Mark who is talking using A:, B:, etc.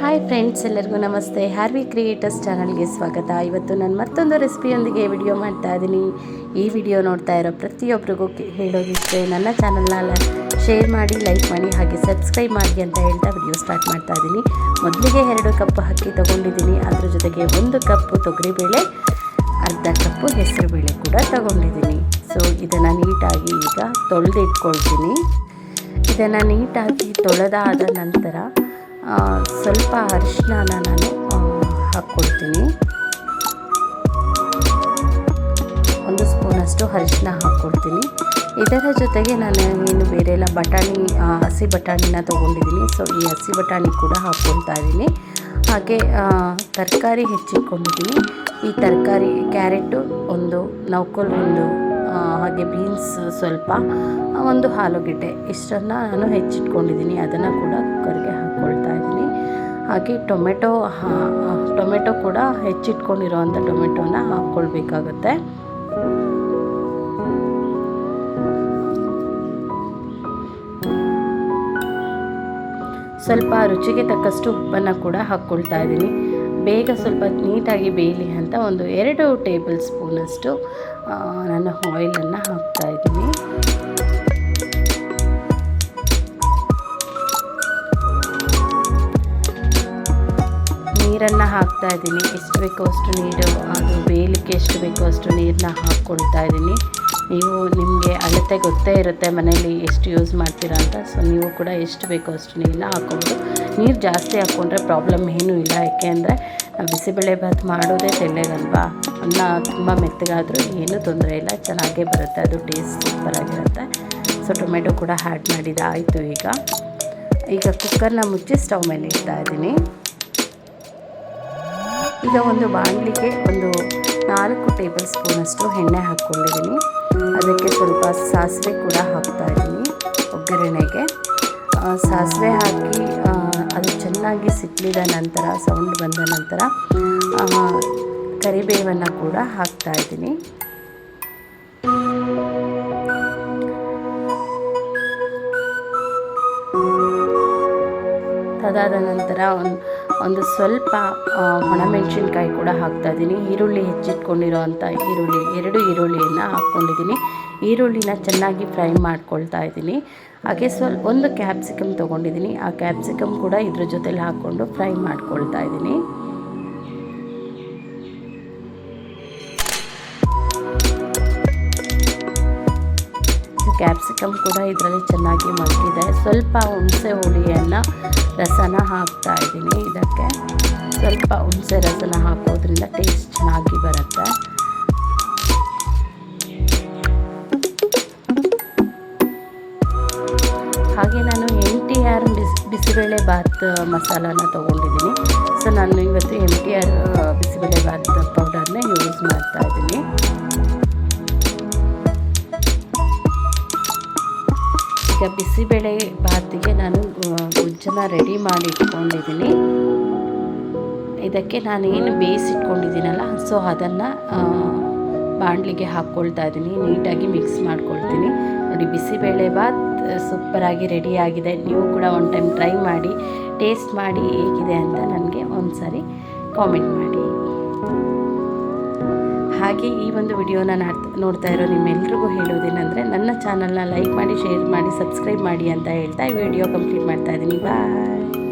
A: Hi friends ಎಲ್ಲರಿಗೂ ನಮಸ್ತೆ. Harvey creators ಚಾನಲ್ಗೆ ಸ್ವಾಗತ. ಇವತ್ತು ನಾನು ಮತ್ತೊಂದು ರೆಸಿಪಿಯೊಂದಿಗೆ ವಿಡಿಯೋ ಮಾಡ್ತಾ ಇದ್ದೀನಿ. ಈ ವಿಡಿಯೋ ನೋಡ್ತಾ ಇರೋ ಪ್ರತಿಯೊಬ್ಬರಿಗೂ ಹೇಳೋದಿಷ್ಟೇ, ನನ್ನ ಚಾನಲ್ನ ಶೇರ್ ಮಾಡಿ ಲೈಕ್ ಮಾಡಿ, ಹಾಗೆ ಸಬ್ಸ್ಕ್ರೈಬ್ ಮಾಡಿ ಅಂತ ಹೇಳ್ತಾ ವಿಡಿಯೋ ಸ್ಟಾರ್ಟ್ ಮಾಡ್ತಾ ಇದ್ದೀನಿ. ಮೊದಲಿಗೆ ಎರಡು ಕಪ್ ಅಕ್ಕಿ ತೊಗೊಂಡಿದ್ದೀನಿ. ಅದ್ರ ಜೊತೆಗೆ ಒಂದು ಕಪ್ಪು ತೊಗರಿಬೇಳೆ, ಅರ್ಧ ಕಪ್ಪು ಹೆಸರುಬೇಳೆ ಕೂಡ ತಗೊಂಡಿದ್ದೀನಿ. ಸೊ ಇದನ್ನು ನೀಟಾಗಿ ಈಗ ತೊಳೆದಿಟ್ಕೊಳ್ತೀನಿ. ಇದನ್ನು ನೀಟಾಗಿ ತೊಳೆದಾದ ನಂತರ ಸ್ವಲ್ಪ ಅರಿಶಿನ ನಾನು ಹಾಕ್ಕೊಡ್ತೀನಿ ಒಂದು ಸ್ಪೂನಷ್ಟು ಅರಿಶಿನ ಹಾಕ್ಕೊಡ್ತೀನಿ ಇದರ ಜೊತೆಗೆ ನಾನು ಏನು ಬೇರೆ ಎಲ್ಲ ಬಟಾಣಿ ಹಸಿ ಬಟಾಣಿನ ತೊಗೊಂಡಿದ್ದೀನಿ. ಸೊ ಈ ಹಸಿ ಬಟಾಣಿ ಕೂಡ ಹಾಕ್ಕೊಳ್ತಾ ಇದ್ದೀನಿ. ಹಾಗೆ ತರಕಾರಿ ಹೆಚ್ಚಿಟ್ಕೊಂಡಿದ್ದೀನಿ. ಈ ತರಕಾರಿ, ಕ್ಯಾರೆಟು ಒಂದು, ನೌಕಲ್ ಒಂದು ಹಾಗೆ ಬೀನ್ಸ್ ಸ್ವಲ್ಪ ಒಂದು ಆಲೂಗೆಡ್ಡೆ ಇಷ್ಟನ್ನು ನಾನು ಹೆಚ್ಚಿಟ್ಕೊಂಡಿದ್ದೀನಿ. ಅದನ್ನು ಕೂಡ ಕುಕ್ಕರ್ಗೆ ಹಾಕ್ಕೊಳ್ತಾ ಇದ್ದೀನಿ. ಹಾಗೆ ಟೊಮೆಟೊ ಟೊಮೆಟೊ ಕೂಡ ಹೆಚ್ಚಿಟ್ಕೊಂಡಿರೋವಂಥ ಟೊಮೆಟೊನ ಹಾಕ್ಕೊಳ್ಬೇಕಾಗುತ್ತೆ. ಸ್ವಲ್ಪ ರುಚಿಗೆ ತಕ್ಕಷ್ಟು ಉಪ್ಪನ್ನು ಕೂಡ ಹಾಕ್ಕೊಳ್ತಾ ಇದ್ದೀನಿ. ಬೇಗ ಸ್ವಲ್ಪ ನೀಟಾಗಿ ಬೇಯಲಿ ಅಂತ ಒಂದು ಎರಡು ಟೇಬಲ್ ಸ್ಪೂನಷ್ಟು ನಾನು ಆಯಿಲನ್ನು ಹಾಕ್ತಾ ನೀರನ್ನು ಹಾಕ್ತಾ ಇದ್ದೀನಿ. ಎಷ್ಟು ಬೇಕೋ ಅಷ್ಟು ನೀರು, ಅದು ಬೇಯಲಿಕ್ಕೆ ಎಷ್ಟು ಬೇಕೋ ಅಷ್ಟು ನೀರನ್ನ ಹಾಕ್ಕೊಳ್ತಾ ಇದ್ದೀನಿ. ನೀವು ನಿಮಗೆ ಅಳತೆ ಗೊತ್ತೇ ಇರುತ್ತೆ ಮನೇಲಿ ಎಷ್ಟು ಯೂಸ್ ಮಾಡ್ತೀರಾ ಅಂತ. ಸೊ ನೀವು ಕೂಡ ಎಷ್ಟು ಬೇಕೋ ಅಷ್ಟು ನೀರನ್ನ ಹಾಕ್ಕೊಂಡು ನೀರು ಜಾಸ್ತಿ ಹಾಕ್ಕೊಂಡ್ರೆ ಪ್ರಾಬ್ಲಮ್ ಏನೂ ಇಲ್ಲ. ಯಾಕೆ ಅಂದರೆ ನಾವು ಬಿಸಿಬೇಳೆ ಭಾತ್ ಮಾಡೋದೇ ತೆಳ್ಳಗಲ್ವಾ? ಅನ್ನ ತುಂಬ ಮೆತ್ತಗಾದರೂ ಏನೂ ತೊಂದರೆ ಇಲ್ಲ. ಚೆನ್ನಾಗೇ ಬರುತ್ತೆ. ಅದು ಟೇಸ್ಟ್ ಸೂಪರಾಗಿರುತ್ತೆ ಸೊ ಟೊಮೆಟೊ ಕೂಡ ಆ್ಯಡ್ ಮಾಡಿದ್ದಾಯಿತು ಈಗ. ಈಗ ಕುಕ್ಕರ್ನ ಮುಚ್ಚಿ ಸ್ಟವ್ ಮೇಲೆ ಇಡ್ತಾ ಇದ್ದೀನಿ. ಈಗ ಒಂದು ಬಾಣಲಿಗೆ ಒಂದು ನಾಲ್ಕು ಟೇಬಲ್ ಸ್ಪೂನಷ್ಟು ಎಣ್ಣೆ ಹಾಕ್ಕೊಂಡಿದ್ದೀನಿ. ಅದಕ್ಕೆ ಸ್ವಲ್ಪ ಸಾಸಿವೆ ಕೂಡ ಹಾಕ್ತಾ ಇದ್ದೀನಿ ಒಗ್ಗರಣೆಗೆ. ಸಾಸಿವೆ ಹಾಕಿ ಅದು ಚೆನ್ನಾಗಿ ಸಿಕ್ಕಿದ ನಂತರ, ಸೌಂಡ್ ಬಂದ ನಂತರ ಕರಿಬೇವನ್ನು ಕೂಡ ಹಾಕ್ತಾ ಇದ್ದೀನಿ. ಅದಾದ ನಂತರ ಒಂದು ಒಂದು ಸ್ವಲ್ಪ ಒಣಮೆಣಸಿನ್ಕಾಯಿ ಕೂಡ ಹಾಕ್ತಾ ಇದ್ದೀನಿ. ಈರುಳ್ಳಿ ಹೆಚ್ಚಿಟ್ಕೊಂಡಿರೋ ಅಂಥ ಈರುಳ್ಳಿ, ಎರಡು ಈರುಳ್ಳಿಯನ್ನು ಹಾಕ್ಕೊಂಡಿದ್ದೀನಿ. ಈರುಳ್ಳಿನ ಚೆನ್ನಾಗಿ ಫ್ರೈ ಮಾಡ್ಕೊಳ್ತಾ ಇದ್ದೀನಿ. ಹಾಗೆ ಸ್ವಲ್ಪ, ಒಂದು ಕ್ಯಾಪ್ಸಿಕಮ್ ತೊಗೊಂಡಿದ್ದೀನಿ. ಆ ಕ್ಯಾಪ್ಸಿಕಮ್ ಕೂಡ ಇದ್ರ ಜೊತೆಲಿ ಹಾಕ್ಕೊಂಡು ಫ್ರೈ ಮಾಡ್ಕೊಳ್ತಾ ಇದ್ದೀನಿ. ಕ್ಯಾಪ್ಸಿಕಮ್ ಕೂಡ ಇದರಲ್ಲಿ ಚೆನ್ನಾಗಿ ಮಗ್ಗಿದೆ. ಸ್ವಲ್ಪ ಹುಣಸೆ ಹುಳಿಯನ್ನು ರಸನ ಹಾಕ್ತಾ ಇದ್ದೀನಿ ಇದಕ್ಕೆ. ಸ್ವಲ್ಪ ಹುಣಸೆ ರಸನ ಹಾಕೋದ್ರಿಂದ ಟೇಸ್ಟ್ ಚೆನ್ನಾಗಿ ಬರುತ್ತೆ. ಹಾಗೆ ನಾನು ಎಂ ಟಿ ಆರ್ ಬಿಸಿ, ಬಿಸಿಬೇಳೆ ಭಾತ್ ಮಸಾಲಾನ ತೊಗೊಂಡಿದ್ದೀನಿ. ಸೊ ನಾನು ಇವತ್ತು M T R, bisibele bath ಪೌಡರ್ನ ಯೂಸ್ ಮಾಡ್ತಾ ಇದ್ದೀನಿ. ಈಗ ಬಿಸಿಬೇಳೆ ಭಾತಿಗೆ ನಾನು ಗುಜ್ಜನ ರೆಡಿ ಮಾಡಿ ಇಟ್ಕೊಂಡಿದ್ದೀನಿ. ಇದಕ್ಕೆ ನಾನು ಏನು ಬೇಯಿಸಿಟ್ಕೊಂಡಿದ್ದೀನಲ್ಲ, ಸೊ ಅದನ್ನು ಬಾಣಲಿಗೆ ಹಾಕ್ಕೊಳ್ತಾ ಇದ್ದೀನಿ. ನೀಟಾಗಿ ಮಿಕ್ಸ್ ಮಾಡ್ಕೊಳ್ತೀನಿ. ನೋಡಿ ಬಿಸಿಬೇಳೆ ಬಾತ್ ಸೂಪರಾಗಿ ರೆಡಿಯಾಗಿದೆ ನೀವು ಕೂಡ ಒನ್ ಟೈಮ್ ಟ್ರೈ ಮಾಡಿ ಟೇಸ್ಟ್ ಮಾಡಿ ಹೇಗಿದೆ ಅಂತ ನನಗೆ ಒಂದು ಸಾರಿ ಕಾಮೆಂಟ್ ಮಾಡಿ. ಹಾಗೆ ಈ ಒಂದು ವಿಡಿಯೋನ ನೋಡ್ತಾ ಇರೋ ನಿಮ್ಮೆಲ್ರಿಗೂ ಹೇಳೋದೇನೆಂದರೆ ನನ್ನ ಚಾನಲ್ನ ಲೈಕ್ ಮಾಡಿ, ಶೇರ್ ಮಾಡಿ, ಸಬ್ಸ್ಕ್ರೈಬ್ ಮಾಡಿ ಅಂತ ಹೇಳ್ತಾ ವಿಡಿಯೋ ಕಂಪ್ಲೀಟ್ ಮಾಡ್ತಾ ಇದ್ದೀನಿ. ಬಾಯ್.